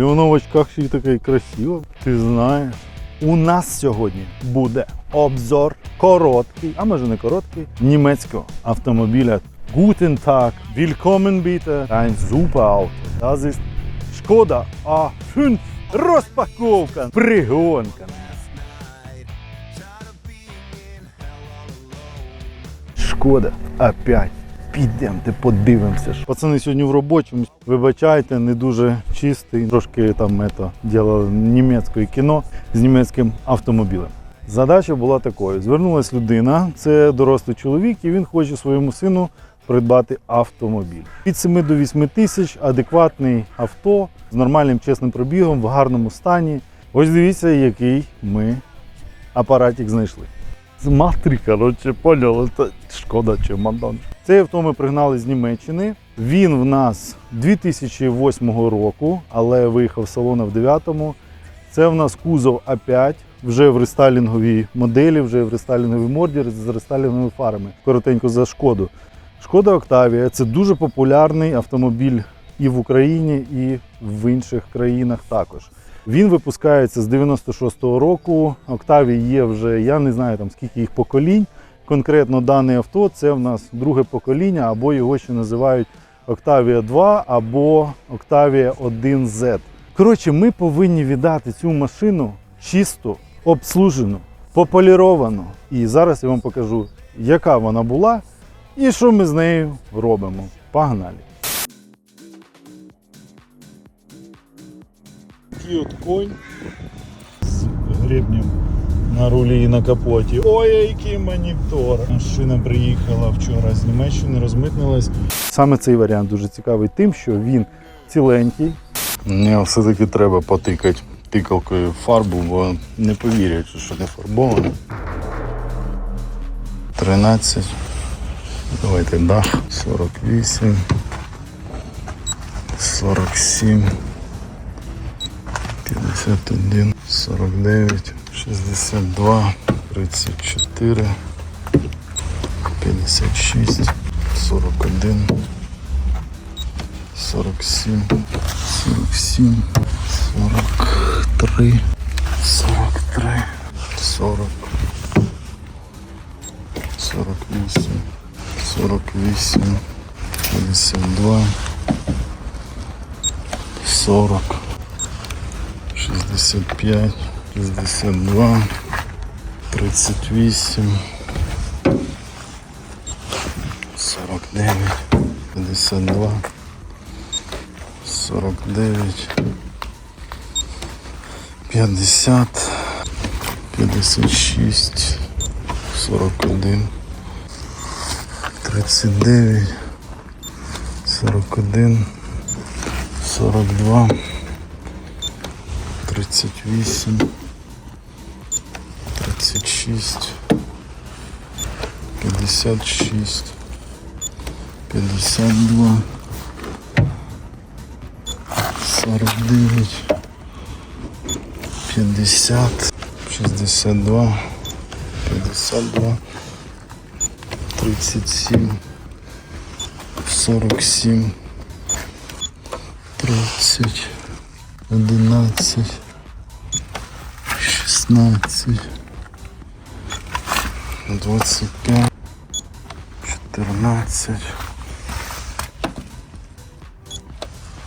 І воно в очках ще й таке красиво. Ти знаєш. У нас сьогодні буде обзор короткий, а може не короткий, німецького автомобіля Guten Tag, willkommen bitte, ein super Auto. Das ist Skoda A5 розпаковка, пригонка. Шкода, опять. Підемте, подивимося. Пацани сьогодні в робочому. Вибачайте, не дуже чистий. Трошки там ето, ділали німецьке кіно з німецьким автомобілем. Задача була такою: звернулася людина, це дорослий чоловік, і він хоче своєму сину придбати автомобіль. Від 7 до 8 тисяч адекватний авто з нормальним чесним пробігом в гарному стані. Ось дивіться, який ми апаратик знайшли. Смотри, коротше, поняли, це шкода чи мадон. Цей авто ми пригнали з Німеччини. Він в нас 2008 року, але виїхав з салона в 9-му. Це в нас кузов А5, вже в рестайлінговій моделі, вже в рестайлінговій морді з рестайлінговими фарами. Коротенько за шкоду. Шкода Октавія це дуже популярний автомобіль і в Україні, і в інших країнах також. Він випускається з 96-го року. Октавій є вже, я не знаю там скільки їх поколінь. Конкретно дане авто це в нас друге покоління, або його ще називають Octavia 2 або Octavia 1Z. Коротше, ми повинні віддати цю машину чисто, обслужену, пополіровану. І зараз я вам покажу, яка вона була і що ми з нею робимо. Погнали! Такий от конь з гребнем на рулі і на капоті. Ой, який монітор! Машина приїхала вчора з Німеччини, розмитнилась. Саме цей варіант дуже цікавий тим, що він ціленький. Мені все-таки треба потикати тикалкою фарбу, бо не повірять, що не фарбовано. 13. Давайте дах. 48. 47. 51, 49, 62, 34, 56, 41, 47, 47, 43, 43, 40, 48, 48, 52, 40, 65, 62, 38, 49, 52, 49, 50, 56, 41, 39, 41, 42, 38, 36, 56, 52, 49, 50, 62, 52, 37, 47, 30, 11, 16, 25, 14,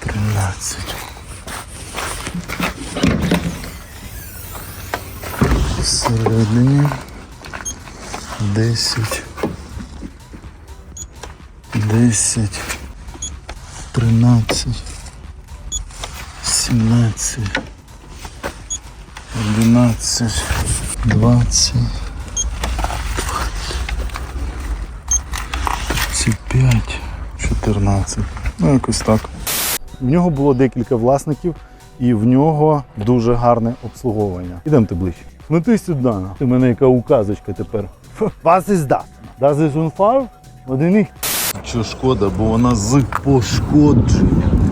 13. Всередині 10, 10, 13, 17, 11, 20, 35, 14. Ну, якось так. В нього було декілька власників, і в нього дуже гарне обслуговування. Ідемте ближче. Ну ти сюди. Ти мене яка указочка тепер. Was ist das? Das ist Unfall? Одиник. Що шкода, бо вона з пошкодженням.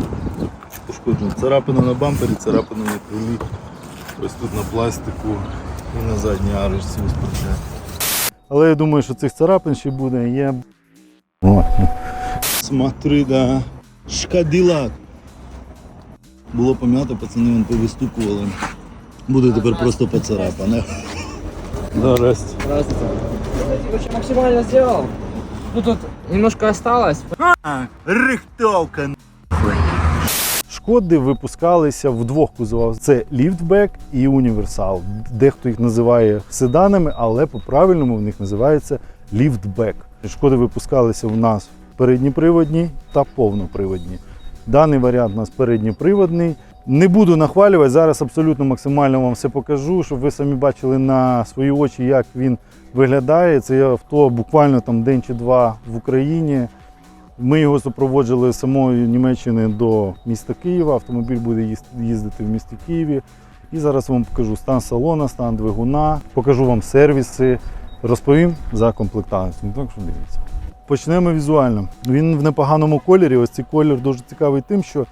Пошкоджена. Царапина на бампері, царапина на крилі. Ось тут на пластику і на задній арочці ось проте. Але я думаю, що цих царапин ще буде. Є. О. Смотри, да. Шкадилак. Було пом'ято, пацани вон повистукували. Буде тепер просто поцарапане. Здрасте. Здравствуйте. Максимально сделал. Ну тут немножко осталось. Рихтовка. Шкоди випускалися в двох кузовах: це ліфтбек і універсал. Дехто їх називає седанами, але по-правильному в них називається ліфтбек. Шкоди випускалися в нас передніприводні та повноприводні. Даний варіант у нас передньоприводний. Не буду нахвалювати, зараз абсолютно максимально вам все покажу, щоб ви самі бачили на свої очі, як він виглядає. Це авто буквально там день чи два в Україні. Ми його супроводжували з самої Німеччини до міста Києва. Автомобіль буде їздити в місті Києві. І зараз вам покажу стан салона, стан двигуна, покажу вам сервіси, розповім за комплектацію. Так що дивіться. Почнемо візуально. Він в непоганому кольорі. Ось цей колір дуже цікавий тим, що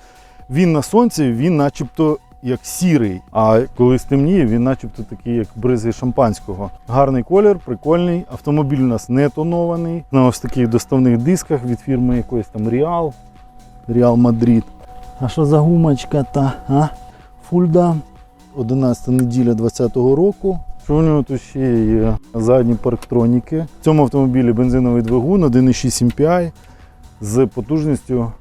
він на сонці, він начебто як сірий. А коли стемніє, він начебто такий, як бризи шампанського. Гарний колір, прикольний. Автомобіль у нас не тонований. На ось таких доставних дисках від фірми якоїсь там Real. Real Madrid. А що за гумочка та? А? Фульда. 11 неділя 2020 року. Що у нього тут ще є задні парктроніки. В цьому автомобілі бензиновий двигун 1,6 MPI з потужністю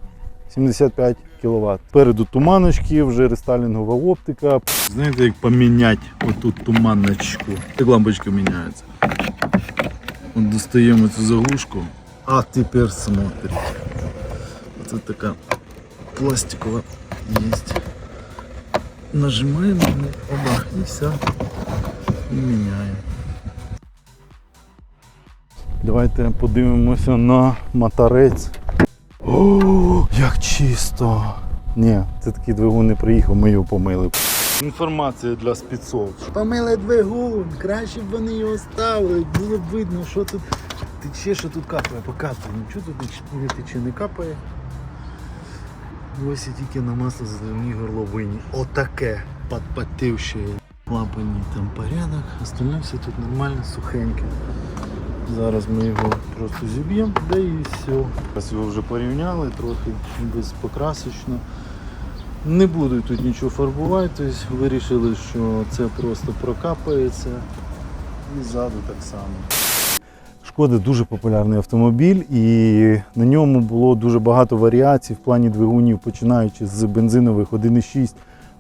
75 кВт. Спереду туманочки, вже рестайлінгова оптика. Знаєте, як поміняти отут туманочку. Як лампочка міняється. От достаємо цю заглушку. А тепер смотрите. Оце така пластикова є. Нажимаємо на оба, і все. І міняємо. Давайте подивимося на моторець. О, як чисто! Ні, це такий двигун не приїхав, ми його помили. Інформація для спецов. Помили двигун, краще б вони його ставили, було б видно, що тут тече, що тут капає, покапає. Нічого тут не- тече, не капає. Ось і тільки на масло заливні горловині. Отаке підпотівще. Клапані там порядок, остальне все тут нормально, сухеньке. Зараз ми його просто зіб'ємо, да і все. Зараз його вже порівняли трохи безпокрасочно. Не буду тут нічого фарбувати, тобто вирішили, що це просто прокапається і ззаду так само. Шкода дуже популярний автомобіль, і на ньому було дуже багато варіацій в плані двигунів, починаючи з бензинових 1,6,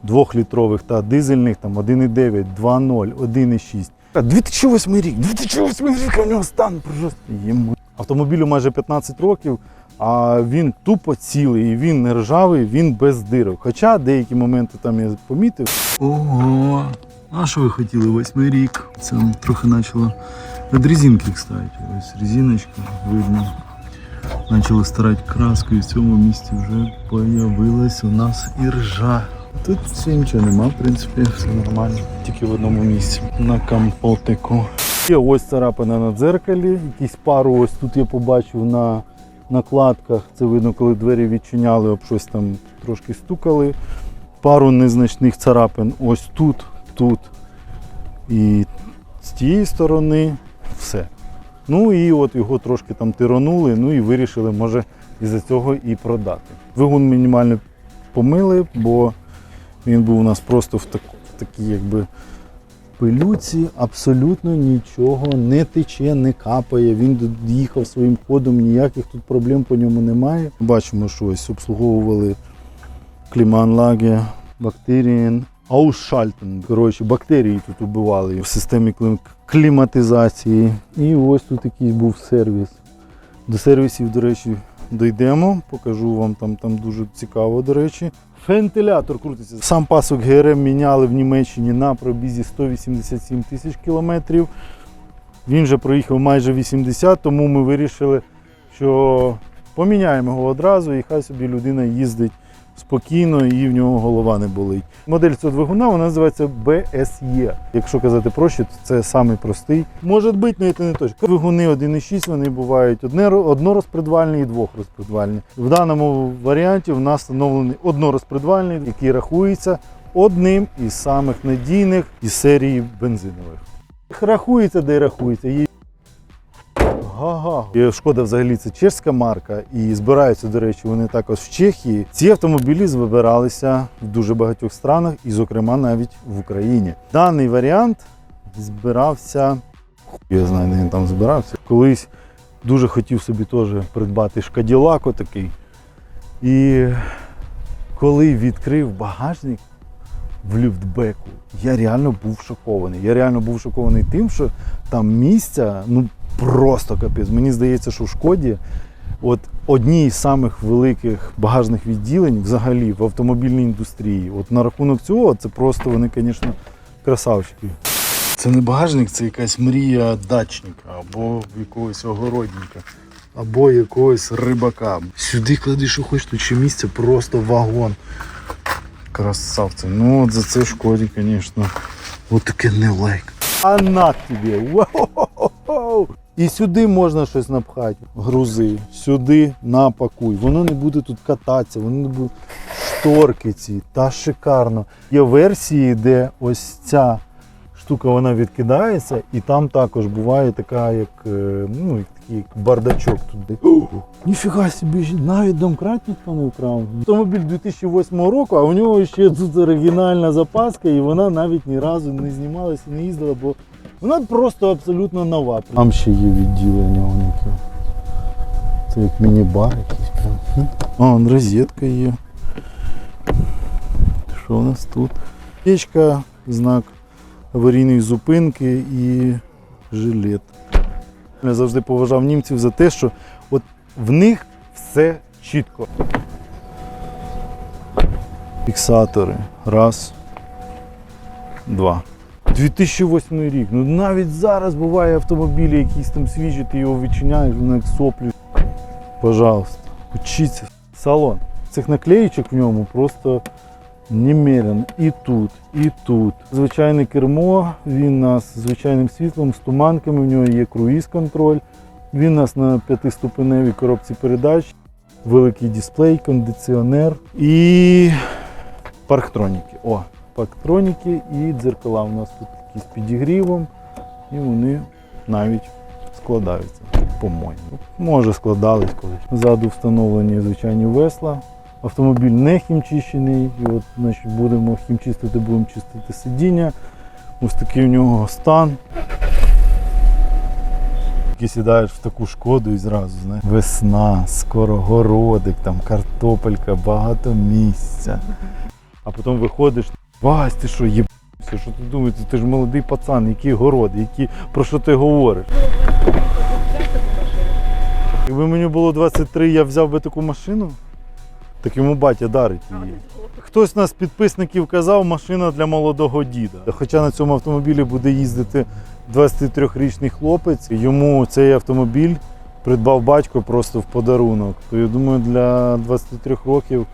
2-літрових та дизельних, там 1,9, 2,0, 1,6. А 2008 рік, 2008 рік у нього стан просто йому. Автомобілю майже 15 років, а він тупо цілий, він не ржавий, він без дирок. Хоча деякі моменти там я помітив. Ого, а що ви хотіли? Восьмий рік. Це трохи почало від резинки, кстати. Ось резиночка видно. Почали старати краску і в цьому місці вже появилась у нас і ржа. Тут все нічого нема, в принципі, все нормально. Тільки в одному місці. На компотику. Є ось царапина на дзеркалі, якісь пару ось тут я побачив на накладках. Це видно, коли двері відчиняли, об щось там трошки стукали. Пару незначних царапин ось тут, тут. І з тієї сторони все. Ну і от його трошки там тиранули, ну і вирішили, може, із-за цього і продати. Двигун мінімально помили, бо він був у нас просто в, так, в такій якби пилюці, абсолютно нічого не тече, не капає. Він їхав своїм ходом, ніяких тут проблем по ньому немає. Бачимо, що ось обслуговували кліманлаги, бактерієн. Аушальтен, коротше, бактерії тут убивали в системі кліматизації. І ось тут якийсь був сервіс. До сервісів, до речі, дійдемо. Покажу вам там, там дуже цікаво, до речі. Вентилятор крутиться. Сам пасок ГРМ міняли в Німеччині на пробізі 187 тисяч кілометрів. Він вже проїхав майже 80, тому ми вирішили, що поміняємо його одразу і хай собі людина їздить спокійно і в нього голова не болить. Модель цього двигуна вона називається BSE. Якщо казати проще, то це самий простий. Може бути, але це не точно. Двигуни 1,6 вони бувають одне, однорозпредвальні і двохрозпредвальні. В даному варіанті в нас встановлений однорозпредвальний, який рахується одним із самих надійних із серії бензинових. Рахується, де рахується. Є І Шкода взагалі це чешська марка, і збираються, до речі, вони також в Чехії. Ці автомобілі збиралися в дуже багатьох странах, і, зокрема, навіть в Україні. Даний варіант збирався. Я знаю, де він там збирався. Колись дуже хотів собі теж придбати шкаділак отакий. І коли відкрив багажник в люфтбеку, я реально був шокований. Я реально був шокований тим, що там місця ну просто капець. Мені здається, що в шкоді от одні з самих великих багажних відділень взагалі в автомобільній індустрії. От на рахунок цього це просто вони, звісно, красавчики. Це не багажник, це якась мрія дачника або якогось огородника, або якогось рибака. Сюди клади, що хочеш, тут ще місце просто вагон. Красавці. Ну от за це в шкоді, звісно. От таке не лайк. А на тобі. Вау! І сюди можна щось напхати. Грузи. Сюди напакуй. Воно не буде тут кататися, воно не буде шторки ці. Та шикарно. Є версії, де ось ця штука вона відкидається, і там також буває така, як, е, ну, такий бардачок туди. Ніфіга собі, навіть домкрат ніхто не вкрав. Автомобіль 2008 року, а у нього ще тут оригінальна запаска, і вона навіть ні разу не знімалася, не їздила, бо вона просто абсолютно нова. Там ще є відділення них. Це як міні-бар якийсь прям. Вон розетка є. Що у нас тут? Печка, знак аварійної зупинки і жилет. Я завжди поважав німців за те, що от в них все чітко. Фіксатори. Раз. Два. 2008 рік. Ну навіть зараз буває автомобілі якісь там свіжі, ти його відчиняєш, воно як соплю. Пожалуйста, учіться. Салон. Цих наклеїчок в ньому просто немерено. І тут, і тут. Звичайне кермо, він нас з звичайним світлом, з туманками, в нього є круїз-контроль. Він нас на п'ятиступеневій коробці передач, великий дисплей, кондиціонер і парктроніки. О, парктроніки і дзеркала у нас тут такі з підігрівом, і вони навіть складаються, по-моєму. Може складались колись. Ззаду встановлені звичайні весла. Автомобіль не хімчищений, і от значить, будемо хімчистити, будемо чистити сидіння. Ось такий у нього стан. Ти сідаєш в таку шкоду і зразу знаєш. Весна, скоро городик, там картопелька, багато місця. А потім виходиш, Вась, ти що, єбався, що ти думаєш, ти ж молодий пацан, який город, які, про що ти говориш? Якби мені було 23, я взяв би таку машину, так йому батя дарить її. Хтось з нас підписників казав, машина для молодого діда. Хоча на цьому автомобілі буде їздити 23-річний хлопець, йому цей автомобіль придбав батько просто в подарунок. То я думаю, для 23 років,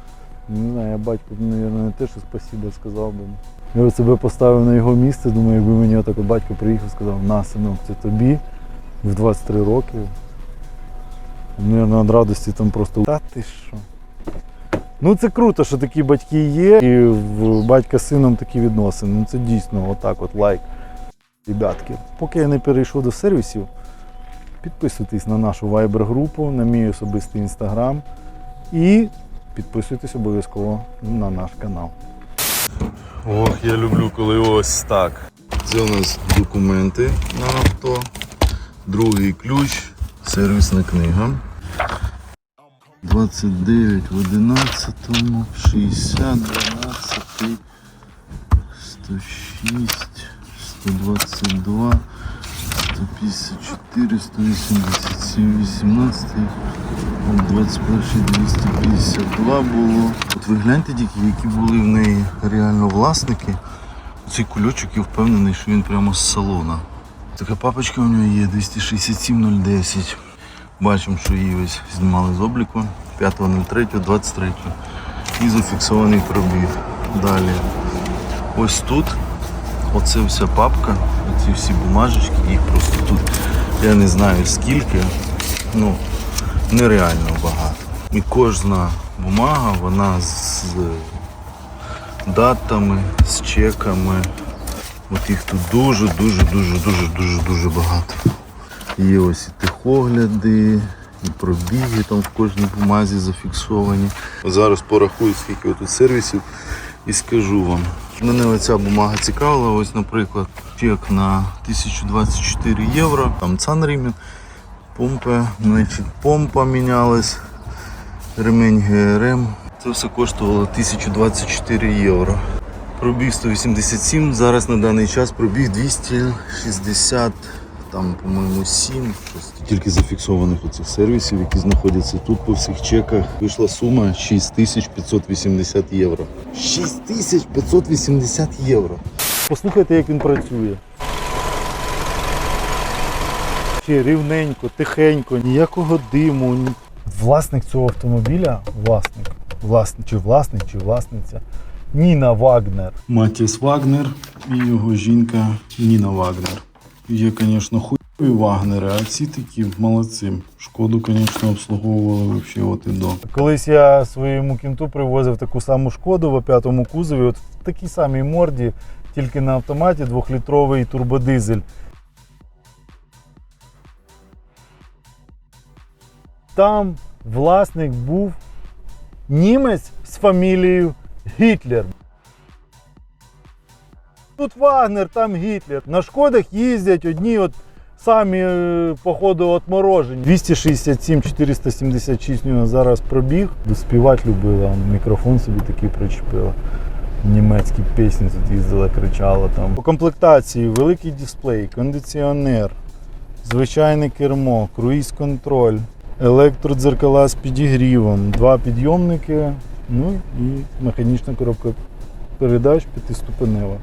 не знаю, я батьку, мабуть, не те, що спасибо сказав би. Я себе поставив на його місце, думаю, якби мені отак от батько приїхав і сказав, на, синок, це тобі в 23 роки. Наверно, від радості там просто. Та ти що? Ну це круто, що такі батьки є, і в батька з сином такі відносини. Ну це дійсно отак от лайк. Ребятки, поки я не перейшов до сервісів, підписуйтесь на нашу Viber-групу, на мій особистий інстаграм і підписуйтесь обов'язково на наш канал. Ох, я люблю, коли ось так. Це у нас документи на авто. Другий ключ, сервісна книга. 29 в 11, 60, 12, 106, 122, 154, 187, 18, 21, 252 було. От ви гляньте тільки, які були в неї реально власники. Цей кульочок я впевнений, що він прямо з салона. Така папочка у нього є 267.010. Бачимо, що її ось знімали з обліку 5.03.23 і зафіксований пробіг. Далі. Ось тут, оце вся папка, оці всі бумажечки, їх просто тут я не знаю скільки, ну нереально багато. І кожна бумага, вона з датами, з чеками. От їх тут дуже, дуже, дуже, дуже, багато. Є ось і техогляди, і пробіги там в кожній бумазі зафіксовані. Зараз порахую, скільки тут сервісів і скажу вам. Мене оця бумага цікавила. Ось, наприклад, чек на 1024 євро. Там цанрімен, помпа, значить, помпа мінялась, ремень ГРМ. Це все коштувало 1024 євро. Пробіг 187, зараз на даний час пробіг 260, там, по-моєму, 7. Тільки зафіксованих оцих сервісів, які знаходяться тут по всіх чеках. Вийшла сума 6580 євро. 6580 євро. Послухайте, як він працює. Ще рівненько, тихенько, ніякого диму. ні- Власник цього автомобіля, власник, власник чи власник, чи власниця Ніна Вагнер. Матіс Вагнер і його жінка Ніна Вагнер. Є, звісно, хуйові Вагнери, а ці такі молодці. Шкоду, звісно, обслуговували взагалі от і до. Колись я своєму кінту привозив таку саму шкоду в п'ятому кузові, от в такій самій морді, тільки на автоматі двохлітровий турбодизель. Там власник був німець з фамілією Гітлер. Тут Вагнер, там Гітлер. На шкодах їздять одні от самі, е, походу, отморожені. 267 476 у нього зараз пробіг. Доспівати любила, мікрофон собі такий причепила. Німецькі пісні тут їздила, кричала там. По комплектації великий дисплей, кондиціонер, звичайне кермо, круїз-контроль, електродзеркала з підігрівом, два підйомники, ну і механічна коробка передач п'ятиступенева.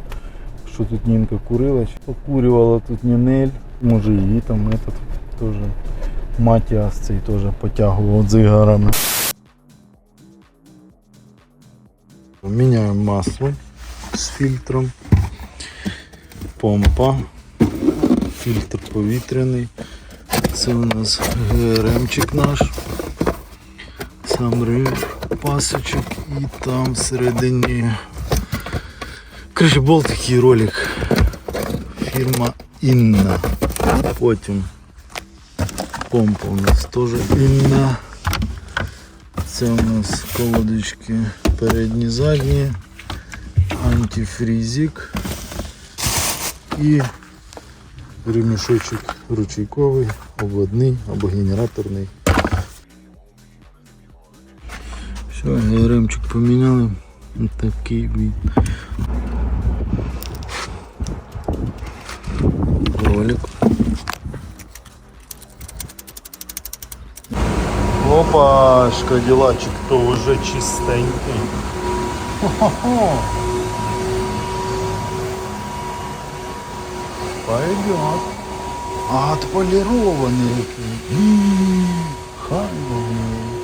Що тут Нінка курила, покурювала тут Нінель, може її там этот теж Матіас цей теж потягував дзигарами. Міняємо масло з фільтром, помпа, фільтр повітряний. Це у нас ГРМчик наш, сам рив, пасочок і там всередині. Короче, був такий ролик. Фірма Інна. Потім помпа у нас теж Інна. Це у нас колодочки передні, задні, антифрізик і ремішочок ручейковий, обводний або генераторний. Все, ГРМчик поміняли. Такий він. ролик. Опашка, то уже чистенький. Пойдем. Пойдет. А отполированный. М-м-м. Хай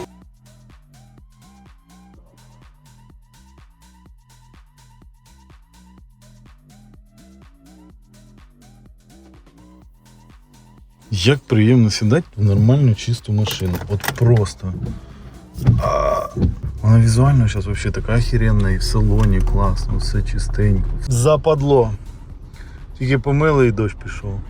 Як приємно сідати в нормальну чисту машину. От просто. А, Вона візуально зараз вообще така охеренна і в салоні класно, все чистенько. Западло. Тільки помили і дощ пішов.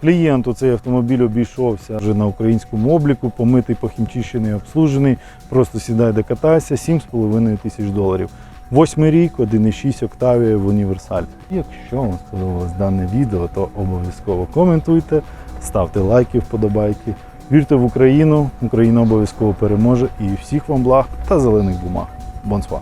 Клієнту цей автомобіль обійшовся вже на українському обліку, помитий, похімчищений, обслужений. Просто сідай де катайся, 7,5 тисяч доларів. Восьмий рік, 1,6 Октавія в універсаль. Якщо вам сподобалось дане відео, то обов'язково коментуйте, ставте лайки, вподобайки. Вірте в Україну, Україна обов'язково переможе і всіх вам благ та зелених бумаг. Бонсва!